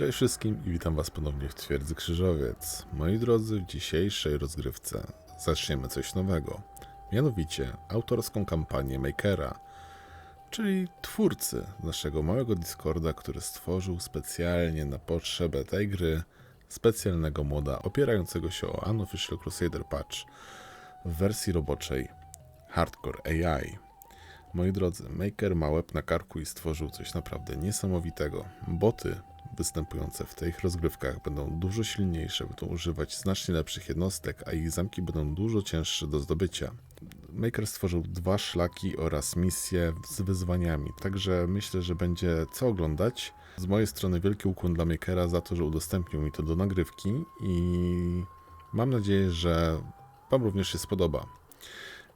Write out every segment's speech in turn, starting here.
Cześć wszystkim i witam Was ponownie w Twierdzy Krzyżowiec. Moi drodzy, w dzisiejszej rozgrywce zaczniemy coś nowego. Mianowicie autorską kampanię Makera, czyli twórcy naszego małego Discorda, który stworzył specjalnie na potrzebę tej gry specjalnego moda opierającego się o Unofficial Crusader Patch w wersji roboczej Hardcore AI. Moi drodzy, Maker ma łeb na karku i stworzył coś naprawdę niesamowitego. Boty występujące w tych rozgrywkach będą dużo silniejsze, będą używać znacznie lepszych jednostek, a ich zamki będą dużo cięższe do zdobycia. Maker stworzył dwa szlaki oraz misje z wyzwaniami, także myślę, że będzie co oglądać. Z mojej strony wielki ukłon dla Makera za to, że udostępnił mi to do nagrywki i mam nadzieję, że Wam również się spodoba.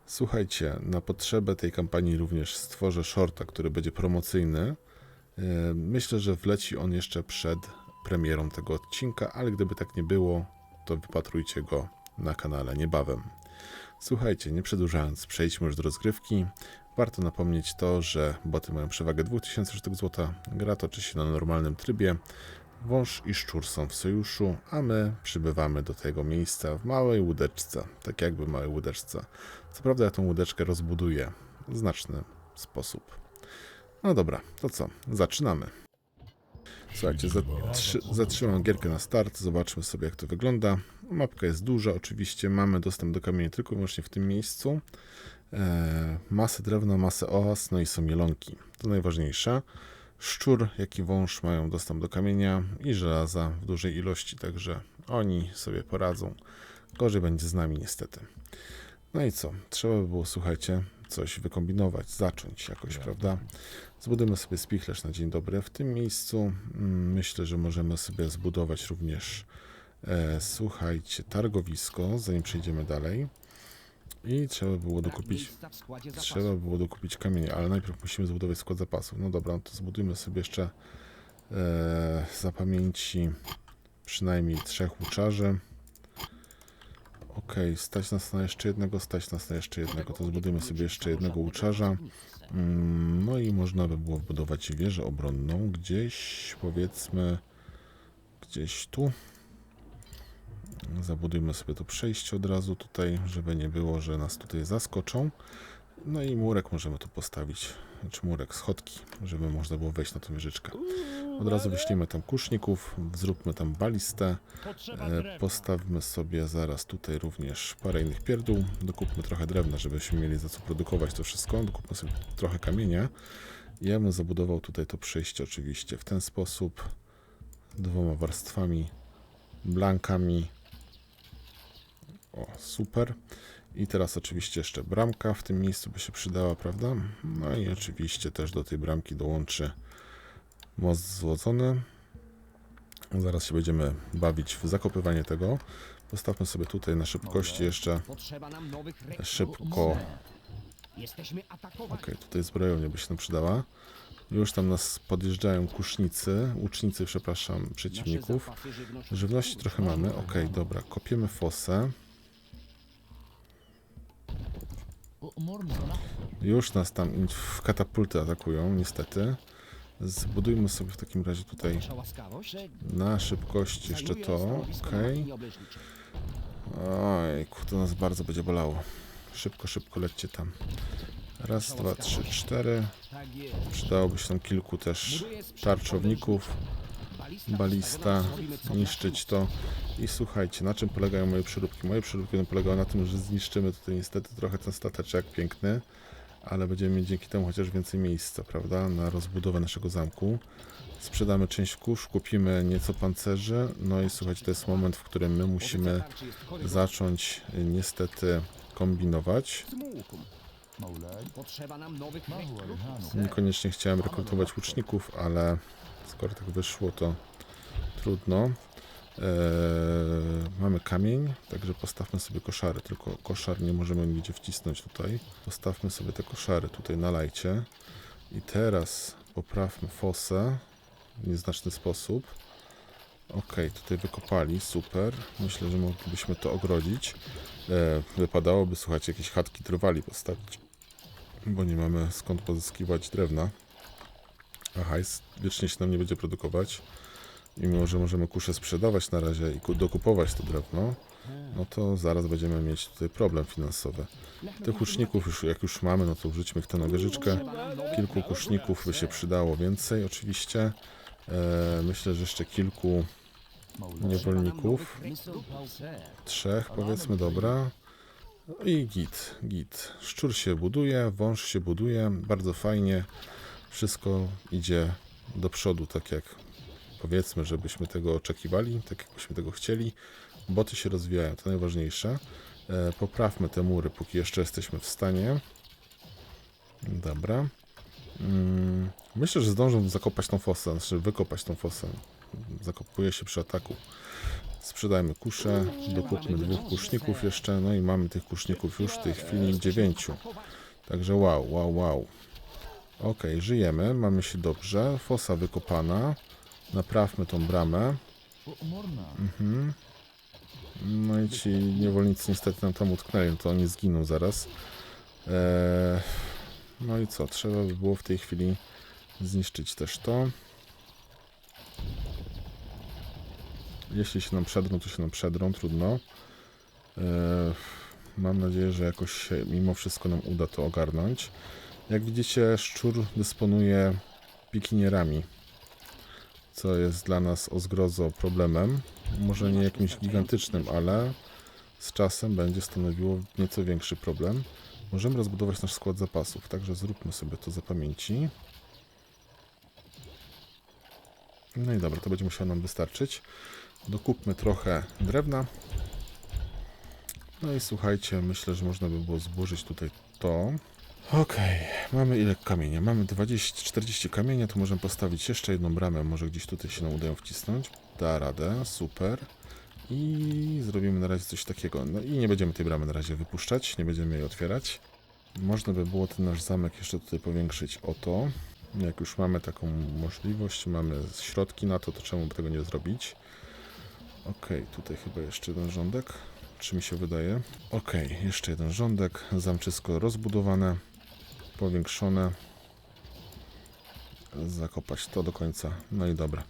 Słuchajcie, na potrzebę tej kampanii również stworzę shorta, który będzie promocyjny. E, Myślę, że wleci on jeszcze przed premierą tego odcinka, ale gdyby tak nie było, to wypatrujcie go na kanale niebawem. Słuchajcie, nie przedłużając, przejdźmy już do rozgrywki. Warto napomnieć to, że boty mają przewagę 2000 sztuk złota, gra toczy się na normalnym trybie, wąż i szczur są w sojuszu, a my przybywamy do tego miejsca w małej łódeczce, tak jakby małej łódeczce. Co prawda ja tą łódeczkę rozbuduję w znaczny sposób. No dobra, to co? Zaczynamy. Słuchajcie, zatrzy, zatrzymam gierkę na start, zobaczmy sobie jak to wygląda. Mapka jest duża, oczywiście mamy dostęp do kamieni tylko i wyłącznie w tym miejscu. E, masę drewna, masę oaz, no i są mielonki. To najważniejsze. Szczur, jak i wąż mają dostęp do kamienia i żelaza w dużej ilości, także oni sobie poradzą. Gorzej będzie z nami niestety. No i co? Trzeba by było, słuchajcie, coś wykombinować, zacząć jakoś, prawda? Zbudujmy sobie spichlerz na dzień dobry. W tym miejscu mm, myślę, że możemy sobie zbudować również, e, słuchajcie, targowisko, zanim przejdziemy dalej. I trzeba było dokupić, trzeba było dokupić kamienie, ale najpierw musimy zbudować skład zapasów. No dobra, no to zbudujmy sobie jeszcze e, za pamięci przynajmniej trzech łuczarzy. Okej, stać nas na jeszcze jednego, stać nas na jeszcze jednego. To zbudujemy sobie jeszcze jednego łuczarza. Mm, No i można by było wbudować wieżę obronną gdzieś, powiedzmy, gdzieś tu. Zabudujmy sobie to przejście od razu tutaj, żeby nie było, że nas tutaj zaskoczą. No i murek możemy tu postawić, znaczy murek, schodki, żeby można było wejść na tą wieżyczkę. Od razu wyślijmy tam kuszników, zróbmy tam balistę, e, postawmy sobie zaraz tutaj również parę innych pierdół, dokupmy trochę drewna, żebyśmy mieli za co produkować to wszystko, dokupmy sobie trochę kamienia. Ja bym zabudował tutaj to przejście oczywiście w ten sposób, dwoma warstwami, blankami. O, super. I teraz oczywiście jeszcze bramka w tym miejscu by się przydała, prawda? No i oczywiście też do tej bramki dołączy most złodzony. Zaraz się będziemy bawić w zakopywanie tego. Postawmy sobie tutaj na szybkości jeszcze szybko. Okej, tutaj zbrojownia by się nam przydała. Już tam nas podjeżdżają kusznicy, łucznicy, przepraszam, przeciwników. żywności trochę mamy. Okej, dobra, kopiemy fosę. Już nas tam w katapulty atakują, niestety. Zbudujmy sobie w takim razie tutaj na szybkość jeszcze to. obleżniczej. Ojku, to nas bardzo będzie bolało. Szybko, szybko lećcie tam. Raz, dwa, trzy, cztery. Przydałoby się tam kilku też tarczowników. Balista niszczyć to. I słuchajcie, na czym polegają moje przeróbki? Moje przeróbki będą polegały na tym, że zniszczymy tutaj niestety trochę ten stateczek piękny, ale będziemy mieć dzięki temu chociaż więcej miejsca, prawda, na rozbudowę naszego zamku. Sprzedamy część kurz, kupimy nieco pancerzy, no i słuchajcie, to jest moment, w którym my musimy zacząć y, niestety kombinować. Niekoniecznie chciałem rekrutować łuczników, ale skoro tak wyszło, to trudno. Eee, mamy kamień, także postawmy sobie koszary, tylko koszar nie możemy nigdzie wcisnąć tutaj. Postawmy sobie te koszary tutaj na lajcie. I teraz poprawmy fosę w nieznaczny sposób. Ok, tutaj wykopali, super. Myślę, że moglibyśmy to ogrodzić. E, wypadałoby, słuchajcie, jakieś chatki trwali postawić bo nie mamy skąd pozyskiwać drewna. A hajs wiecznie się nam nie będzie produkować. i mimo, że możemy kusze sprzedawać na razie i ku- dokupować to drewno, no to zaraz będziemy mieć tutaj problem finansowy. Tych łuczników już, jak już mamy, no to wrzućmy ich tę na wieżyczkę. Kilku kuszników by się przydało więcej oczywiście. E, myślę, że jeszcze kilku niewolników. Trzech powiedzmy, dobra. No I git, git. Szczur się buduje, wąż się buduje, bardzo fajnie. Wszystko idzie do przodu, tak jak powiedzmy, żebyśmy tego oczekiwali, tak jakbyśmy tego chcieli. Boty się rozwijają, to najważniejsze. E, poprawmy te mury, póki jeszcze jesteśmy w stanie. Dobra. Mm, myślę, że zdążą zakopać tą fosę, znaczy wykopać tą fosę. Zakopuje się przy ataku. Sprzedajmy kuszę, dokupmy dwóch kuszników jeszcze, no i mamy tych kuszników już w tej chwili dziewięciu. Także wow, wow, wow. Ok, żyjemy, mamy się dobrze. Fosa wykopana. Naprawmy tą bramę. Mhm. No i ci niewolnicy niestety nam tam utknęli, no to oni zginą zaraz. Eee, no i co, trzeba by było w tej chwili zniszczyć też to. Jeśli się nam przedrą, to się nam przedrą, trudno. Eee, mam nadzieję, że jakoś mimo wszystko nam uda to ogarnąć. Jak widzicie, szczur dysponuje pikinierami, co jest dla nas o zgrozo problemem. Może nie jakimś gigantycznym, ale z czasem będzie stanowiło nieco większy problem. Możemy rozbudować nasz skład zapasów, także zróbmy sobie to za pamięci. No i dobra, to będzie musiało nam wystarczyć. Dokupmy trochę drewna. No i słuchajcie, myślę, że można by było zburzyć tutaj to. Okej, mamy ile kamienia? Mamy 20, 40 kamienia, to możemy postawić jeszcze jedną bramę, może gdzieś tutaj się nam udają wcisnąć. Da radę, super. I zrobimy na razie coś takiego. No i nie będziemy tej bramy na razie wypuszczać, nie będziemy jej otwierać. Można by było ten nasz zamek jeszcze tutaj powiększyć o to. Jak już mamy taką możliwość, mamy środki na to, to czemu by tego nie zrobić? Okej, tutaj chyba jeszcze jeden rządek. Czy mi się wydaje? Okej, jeszcze jeden rządek. Zamczysko rozbudowane, powiększone. Zakopać to do końca. No i dobra.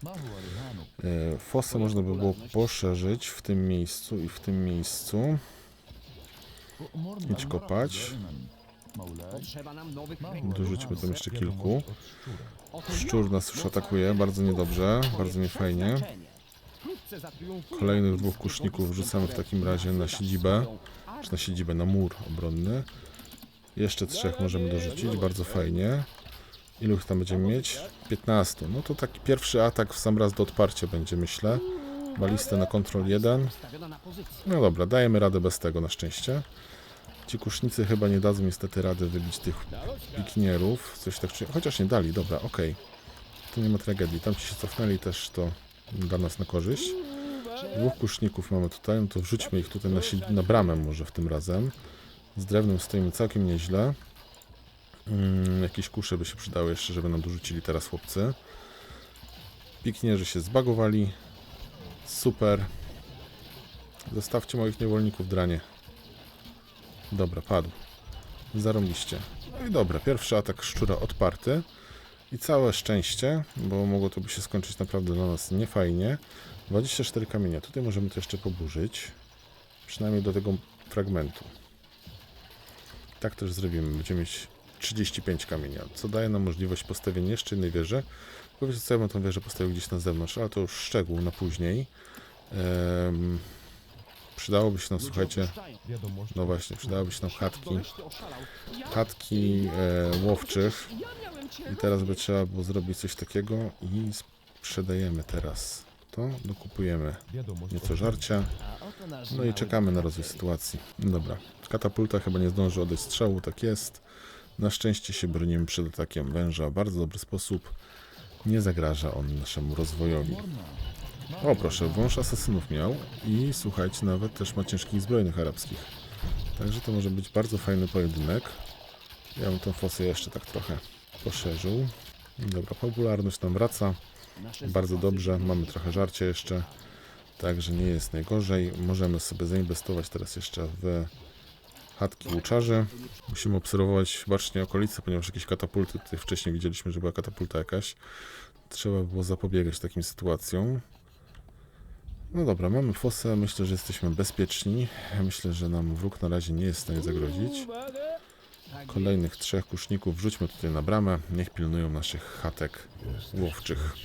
E, Fosę można by było poszerzyć w tym miejscu i w tym miejscu. Idź kopać. Dorzućmy tam jeszcze kilku. Szczur nas już atakuje, bardzo niedobrze, bardzo niefajnie. Kolejnych dwóch kuszników wrzucamy w takim razie na siedzibę, czy na siedzibę, na mur obronny. Jeszcze trzech możemy dorzucić, bardzo fajnie. Ilu ich tam będziemy mieć? 15. No to taki pierwszy atak w sam raz do odparcia będzie, myślę. Balistę na kontrol 1. No dobra, dajemy radę bez tego na szczęście. Ci kusznicy chyba nie dadzą niestety rady wybić tych pikinierów. Coś tak czy... Chociaż nie dali, dobra, okej. To nie ma tragedii. Tam ci się cofnęli też to dla nas na korzyść. Dwóch kuszników mamy tutaj, no to wrzućmy ich tutaj na, na bramę może w tym razem. Z drewnem stoimy całkiem nieźle. Mm, jakieś kusze by się przydały jeszcze, żeby nam dorzucili teraz chłopcy. Pikinierzy się zbagowali. Super. Zostawcie moich niewolników, dranie. Dobra, padł. Zarąbiście. No i dobra, pierwszy atak szczura odparty. I całe szczęście, bo mogło to by się skończyć naprawdę dla nas niefajnie. 24 kamienia. Tutaj możemy to jeszcze poburzyć. Przynajmniej do tego fragmentu. Tak też zrobimy. Będziemy mieć 35 kamienia, co daje nam możliwość postawienia jeszcze jednej wieży. Powiedzcie co ja bym tą wieżę postawił gdzieś na zewnątrz, ale to już szczegół na później. Przydałoby się nam, słuchajcie, no właśnie, przydałyby się nam chatki, chatki e, łowczych. I teraz by trzeba było zrobić coś takiego i sprzedajemy teraz to, dokupujemy nieco żarcia, no i czekamy na rozwój sytuacji. Dobra, katapulta chyba nie zdąży oddać strzału, tak jest. Na szczęście się bronimy przed atakiem węża w bardzo dobry sposób. Nie zagraża on naszemu rozwojowi. O proszę, wąż asasynów miał i słuchajcie, nawet też ma ciężkich zbrojnych arabskich. Także to może być bardzo fajny pojedynek. Ja bym tą fosę jeszcze tak trochę poszerzył. Dobra, popularność nam wraca. Bardzo dobrze, mamy trochę żarcia jeszcze, także nie jest najgorzej. Możemy sobie zainwestować teraz jeszcze w chatki łuczarzy. Musimy obserwować bacznie okolice, ponieważ jakieś katapulty, tutaj wcześniej widzieliśmy, że była katapulta jakaś. Trzeba było zapobiegać takim sytuacjom. No dobra, mamy fosę, myślę, że jesteśmy bezpieczni. Myślę, że nam wróg na razie nie jest w stanie zagrozić. Kolejnych trzech kuszników wrzućmy tutaj na bramę, niech pilnują naszych chatek łowczych.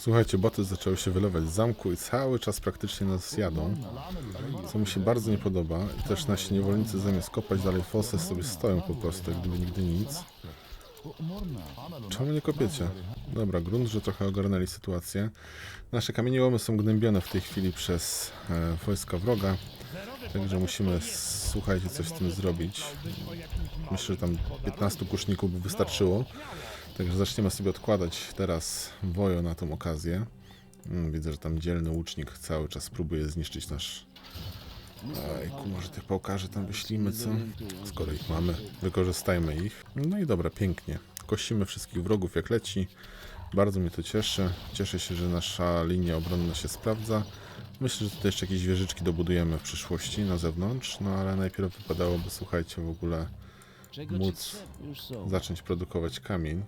Słuchajcie, boty zaczęły się wylewać z zamku i cały czas praktycznie nas jadą, co mi się bardzo nie podoba. I też nasi niewolnicy zamiast kopać dalej fosę sobie stoją po prostu, jak gdyby nigdy nic. Czemu nie kopiecie? Dobra, grunt, że trochę ogarnęli sytuację. Nasze kamieniołomy są gnębione w tej chwili przez e, wojska wroga, także musimy, słuchajcie, coś z tym zrobić. Myślę, że tam 15 kuszników by wystarczyło. Także zaczniemy sobie odkładać teraz wojo na tą okazję. Mm, Widzę, że tam dzielny łucznik cały czas próbuje zniszczyć nasz... Ejku, może tych pałkarzy tam wyślimy, co? Skoro ich mamy, wykorzystajmy ich. No i dobra, pięknie. Kościmy wszystkich wrogów jak leci. Bardzo mnie to cieszy. Cieszę się, że nasza linia obronna się sprawdza. Myślę, że tutaj jeszcze jakieś wieżyczki dobudujemy w przyszłości na zewnątrz, no ale najpierw wypadałoby, słuchajcie, w ogóle móc zacząć produkować kamień.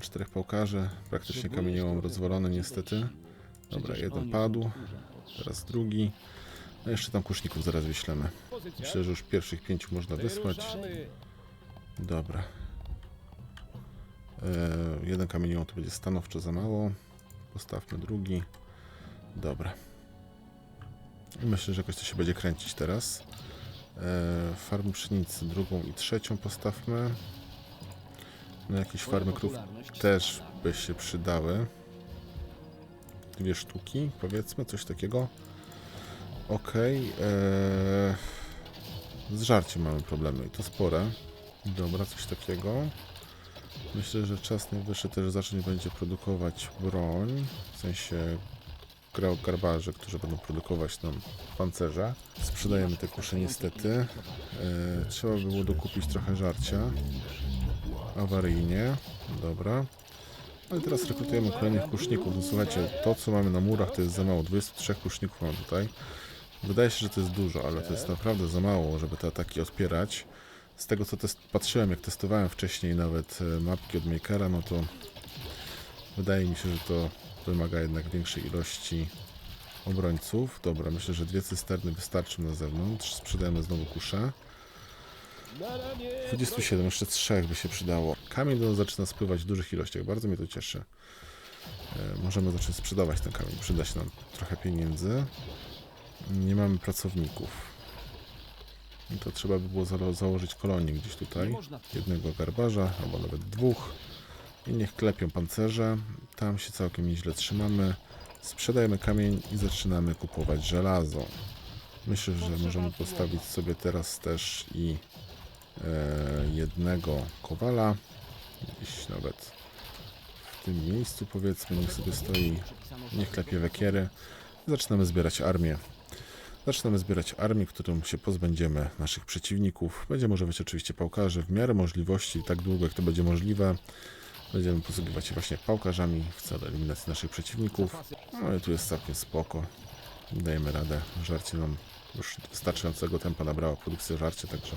Czterech pałkarzy, praktycznie kamieniołom rozwalony niestety. Dobra, jeden padł, teraz drugi. No jeszcze tam kuszników zaraz wyślemy. Myślę, że już pierwszych pięciu można wysłać. Dobra. E, jeden kamieniołom to będzie stanowczo za mało. Postawmy drugi. Dobra. Myślę, że jakoś to się będzie kręcić teraz. E, farmy pszenicy drugą i trzecią postawmy. No jakieś farmy krów też by się przydały. Dwie sztuki, powiedzmy, coś takiego. Okej. eee, z żarciem mamy problemy i to spore. Dobra, coś takiego. Myślę, że czas najwyższy też zacząć będzie produkować broń. W sensie garbarze, którzy będą produkować nam pancerze. Sprzedajemy te kusze niestety. Eee, trzeba by było dokupić trochę żarcia awaryjnie. Dobra. No i teraz rekrutujemy kolejnych kuszników. No słuchajcie, to co mamy na murach to jest za mało. 23 kuszników mam tutaj. Wydaje się, że to jest dużo, ale to jest naprawdę za mało, żeby te ataki odpierać. Z tego co test patrzyłem, jak testowałem wcześniej nawet e, mapki od Makera, no to wydaje mi się, że to wymaga jednak większej ilości obrońców. Dobra, myślę, że dwie cysterny wystarczą na zewnątrz. Sprzedajemy znowu kuszę. 27, jeszcze trzech by się przydało. Kamień do nas zaczyna spływać w dużych ilościach, bardzo mnie to cieszy. E, możemy zacząć sprzedawać ten kamień, przyda się nam trochę pieniędzy. Nie mamy pracowników. I to trzeba by było założyć kolonię gdzieś tutaj. Jednego garbarza, albo nawet dwóch. I niech klepią pancerze. Tam się całkiem nieźle trzymamy. Sprzedajemy kamień i zaczynamy kupować żelazo. Myślę, że możemy postawić sobie teraz też i jednego kowala. Gdzieś nawet w tym miejscu powiedzmy, niech sobie stoi, niech klepie wekiery. Zaczynamy zbierać armię. Zaczynamy zbierać armię, którą się pozbędziemy naszych przeciwników. Będziemy używać oczywiście pałkarzy w miarę możliwości, tak długo jak to będzie możliwe. Będziemy posługiwać się właśnie pałkarzami w celu eliminacji naszych przeciwników. No i tu jest całkiem spoko. Dajemy radę. Żarcie nam już wystarczającego tempa nabrała produkcja żarcia, także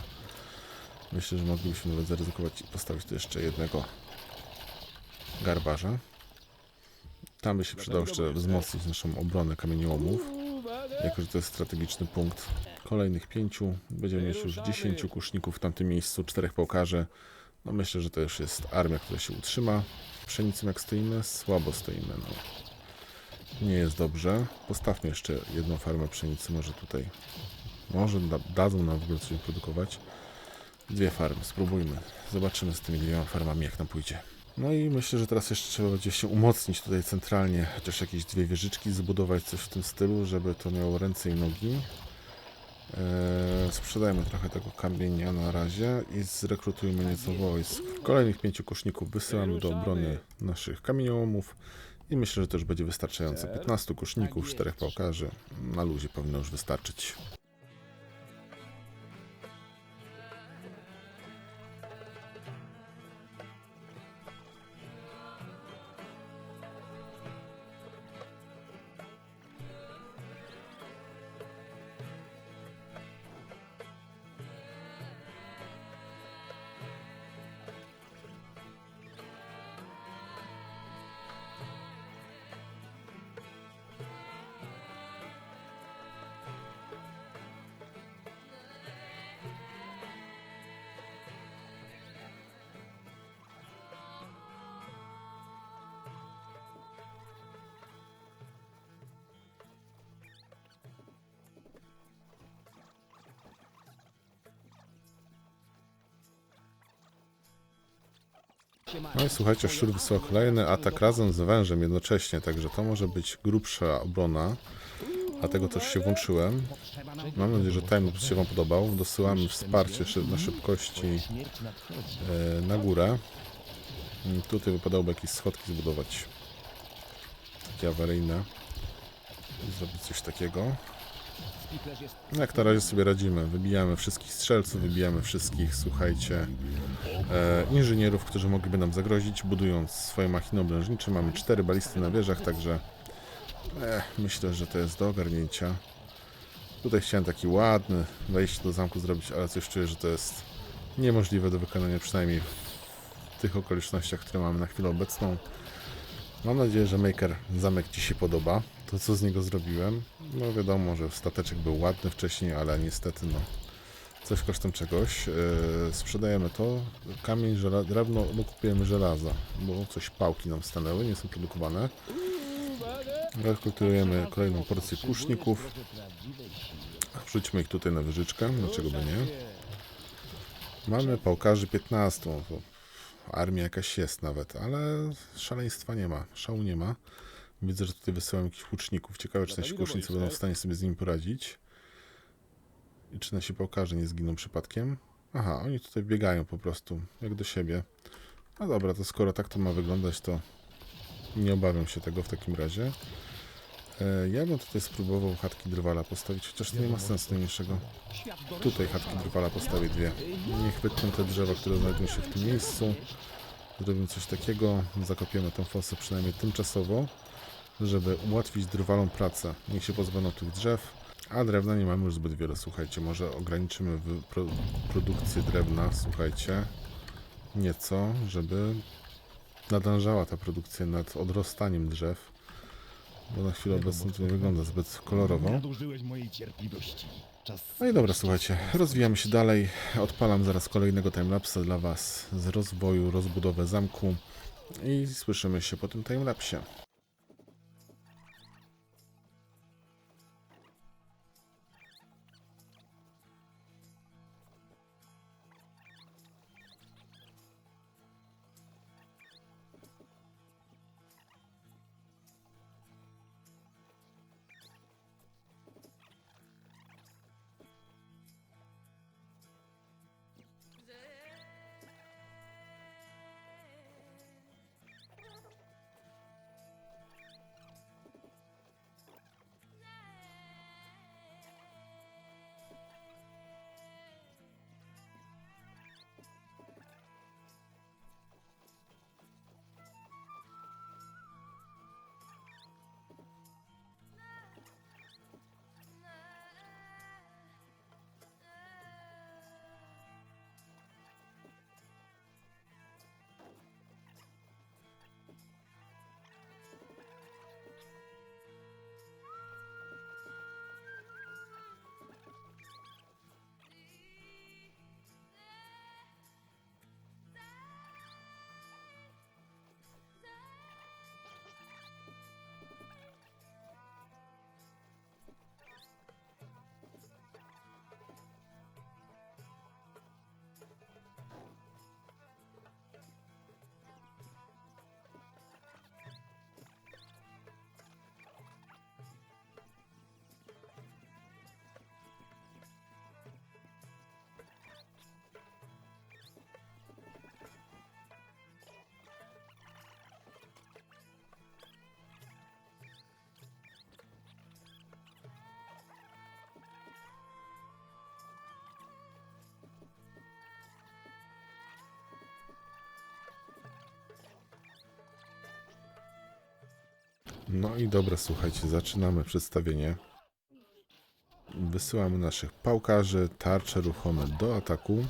myślę, że moglibyśmy nawet zaryzykować i postawić tu jeszcze jednego garbarza. Tam by się przydało jeszcze wzmocnić naszą obronę kamieniołomów. jako że to jest strategiczny punkt. Kolejnych pięciu, będziemy mieć już 10 kuszników w tamtym miejscu, czterech pałkarzy. No myślę, że to już jest armia, która się utrzyma. Pszenicą jak stoimy? Słabo stoimy. No. Nie jest dobrze. Postawmy jeszcze jedną farmę pszenicy, może tutaj. Może da, dadzą nam w ogóle coś produkować. Dwie farmy, spróbujmy. Zobaczymy z tymi dwiema farmami, jak nam pójdzie. No i myślę, że teraz jeszcze trzeba będzie się umocnić tutaj centralnie, chociaż jakieś dwie wieżyczki, zbudować coś w tym stylu, żeby to miało ręce i nogi. Eee, sprzedajmy trochę tego kamienia na razie i zrekrutujmy nieco wojsk. Kolejnych pięciu kuszników wysyłamy do obrony naszych kamieniołomów i myślę, że to już będzie wystarczająco. 15 kuszników, 4 pałkarzy, na luzie powinno już wystarczyć. No i słuchajcie, Szczur wysyła kolejny atak razem z wężem jednocześnie, także to może być grubsza obrona. Dlatego też się włączyłem. Mam nadzieję, że timelapse się Wam podobał. Dosyłamy wsparcie na szybkości e, na górę. Mm, Tutaj wypadałoby jakieś schodki zbudować. Takie awaryjne. Zrobić coś takiego. Jak na razie sobie radzimy. Wybijamy wszystkich strzelców, wybijamy wszystkich, słuchajcie, e, inżynierów, którzy mogliby nam zagrozić, budując swoje machiny oblężnicze. Mamy cztery balisty na wieżach, także e, myślę, że to jest do ogarnięcia. Tutaj chciałem taki ładny wejście do zamku zrobić, ale coś czuję, że to jest niemożliwe do wykonania, przynajmniej w tych okolicznościach, które mamy na chwilę obecną. Mam nadzieję, że Maker zamek Ci się podoba. To, co z niego zrobiłem. No wiadomo, że stateczek był ładny wcześniej, ale niestety no coś kosztem czegoś. Yy, sprzedajemy to. Kamień, żela, drewno, no kupujemy żelaza, bo coś pałki nam stanęły, nie są produkowane. Rekrutujemy kolejną porcję kuszników. Wrzućmy ich tutaj na wyżyczkę, dlaczego by nie. Mamy pałkarzy 15. no to Armia jakaś jest nawet, ale szaleństwa nie ma, szału nie ma. Widzę, że tutaj wysyłam jakichś łuczników. Ciekawe, czy nasi łucznicy będą w stanie sobie z nimi poradzić. I czy nasi pałkarze nie zginą przypadkiem? Aha, oni tutaj biegają po prostu, jak do siebie. No dobra, to skoro tak to ma wyglądać, to nie obawiam się tego w takim razie. E, ja bym tutaj spróbował chatki drwala postawić, chociaż to nie ma sensu najmniejszego. Tutaj chatki drwala postawię dwie. Niech wytną te drzewa, które znajdują się w tym miejscu. Zrobimy coś takiego, zakopiemy tą fosę przynajmniej tymczasowo, żeby ułatwić drwalom pracę. Niech się pozbędą tych drzew, a drewna nie mamy już zbyt wiele, słuchajcie. Może ograniczymy pro produkcję drewna, słuchajcie, nieco, żeby nadążała ta produkcja nad odrostaniem drzew, bo na chwilę obecną to nie wygląda zbyt kolorowo. No i dobra, słuchajcie, rozwijamy się dalej. Odpalam zaraz kolejnego timelapsa dla Was z rozwoju, rozbudowy zamku i słyszymy się po tym timelapsie. No i dobra, słuchajcie, zaczynamy przedstawienie. Wysyłamy naszych pałkarzy, tarcze ruchome do ataku.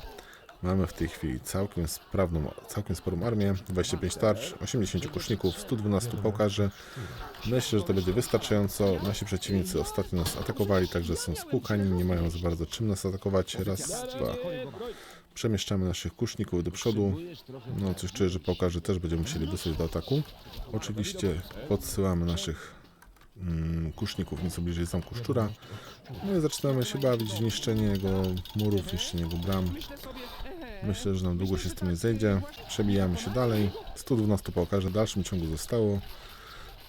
Mamy w tej chwili całkiem sprawną, całkiem sporą armię. 25 tarcz, 80 kuszników, 112 pałkarzy. Myślę, że to będzie wystarczająco. Nasi przeciwnicy ostatnio nas atakowali, także są spłukani, nie mają za bardzo czym nas atakować. Raz, dwa. Przemieszczamy naszych kuszników do przodu. No, coś czuję, że pałkarzy też będziemy musieli wysłać do ataku. Oczywiście podsyłamy naszych mm, kuszników nieco bliżej zamku szczura. No i zaczynamy się bawić w niszczenie jego murów, niszczenie jego bram. Myślę, że nam długo się z tym nie zejdzie. Przebijamy się dalej. 112 pałkarzy w dalszym ciągu zostało.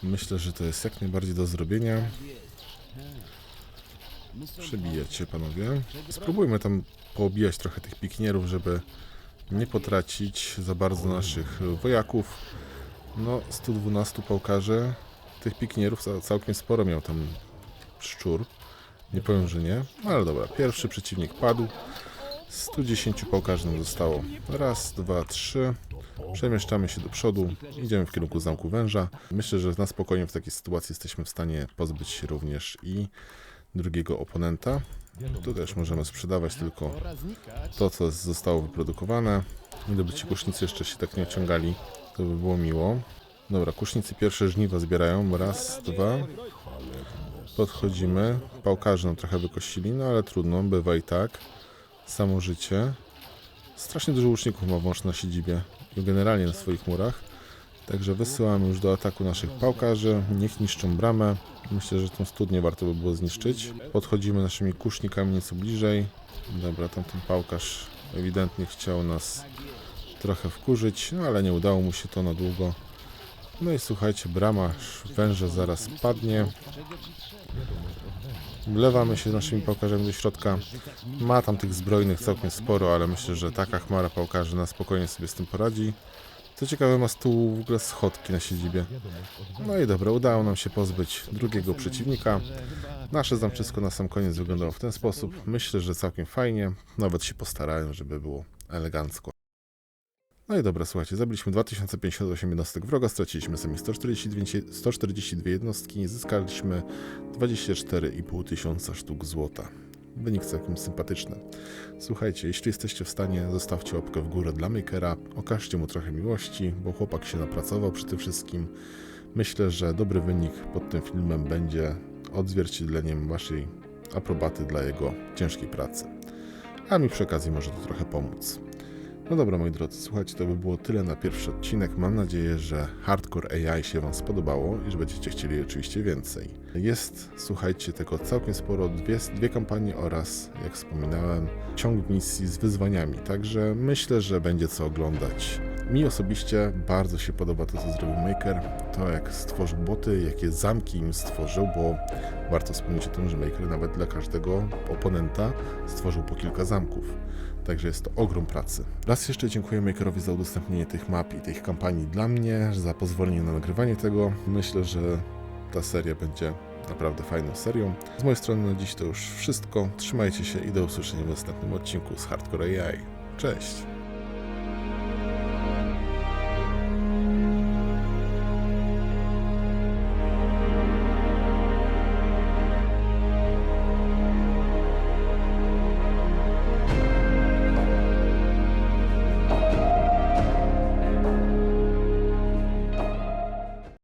Myślę, że to jest jak najbardziej do zrobienia. Przebijecie panowie. Spróbujmy tam poobijać trochę tych piknierów, żeby nie potracić za bardzo naszych wojaków. No, 112 pałkarzy. Tych piknierów ca- całkiem sporo miał tam szczur. Nie powiem, że nie. No ale dobra, pierwszy przeciwnik padł. 110 pałkarzy nam zostało. Raz, dwa, trzy. Przemieszczamy się do przodu. Idziemy w kierunku zamku węża. Myślę, że na spokojnie w takiej sytuacji jesteśmy w stanie pozbyć się również i drugiego oponenta. Tu też możemy sprzedawać tylko to, co zostało wyprodukowane. Gdyby ci kusznicy jeszcze się tak nie ociągali, to by było miło. Dobra, kusznicy pierwsze żniwa zbierają. Raz, dwa. Podchodzimy. Pałkarzy nam trochę wykościli, no ale trudno, bywa i tak. Samo życie. Strasznie dużo łuczników ma wąż na siedzibie generalnie na swoich murach. Także wysyłamy już do ataku naszych pałkarzy. Niech niszczą bramę. Myślę, że tą studnię warto by było zniszczyć. Podchodzimy naszymi kusznikami nieco bliżej. Dobra, tamten pałkarz ewidentnie chciał nas trochę wkurzyć, no ale nie udało mu się to na długo. No i słuchajcie, brama węża zaraz padnie. Wlewamy się naszymi pałkarzami do środka. Ma tam tych zbrojnych całkiem sporo, ale myślę, że taka chmara pałkarzy na spokojnie sobie z tym poradzi. Co ciekawe, ma z tyłu w ogóle schodki na siedzibie. No i dobra, udało nam się pozbyć drugiego przeciwnika. Nasze zamczysko na sam koniec wyglądało w ten sposób. Myślę, że całkiem fajnie. Nawet się postarałem, żeby było elegancko. No i dobra, słuchajcie, zabiliśmy 2058 jednostek wroga, straciliśmy sami 142, 142 jednostki, zyskaliśmy 24,5 tysiąca sztuk złota. Wynik całkiem sympatyczny. Słuchajcie, jeśli jesteście w stanie, zostawcie łapkę w górę dla Makera, okażcie mu trochę miłości, bo chłopak się napracował przy tym wszystkim. Myślę, że dobry wynik pod tym filmem będzie odzwierciedleniem waszej aprobaty dla jego ciężkiej pracy. A mi przy okazji może to trochę pomóc. No dobra, moi drodzy, słuchajcie, to by było tyle na pierwszy odcinek. Mam nadzieję, że Hardcore AI się Wam spodobało i że będziecie chcieli oczywiście więcej. Jest, słuchajcie, tego całkiem sporo, dwie, dwie kampanie oraz, jak wspominałem, ciąg misji z wyzwaniami, także myślę, że będzie co oglądać. Mi osobiście bardzo się podoba to, co zrobił Maker, to jak stworzył boty, jakie zamki im stworzył, bo warto wspomnieć o tym, że Maker nawet dla każdego oponenta stworzył po kilka zamków. Także jest to ogrom pracy. Raz jeszcze dziękuję Makerowi za udostępnienie tych map i tych kampanii dla mnie, za pozwolenie na nagrywanie tego. Myślę, że ta seria będzie naprawdę fajną serią. Z mojej strony na dziś to już wszystko. Trzymajcie się i do usłyszenia w następnym odcinku z Hardcore AI. Cześć!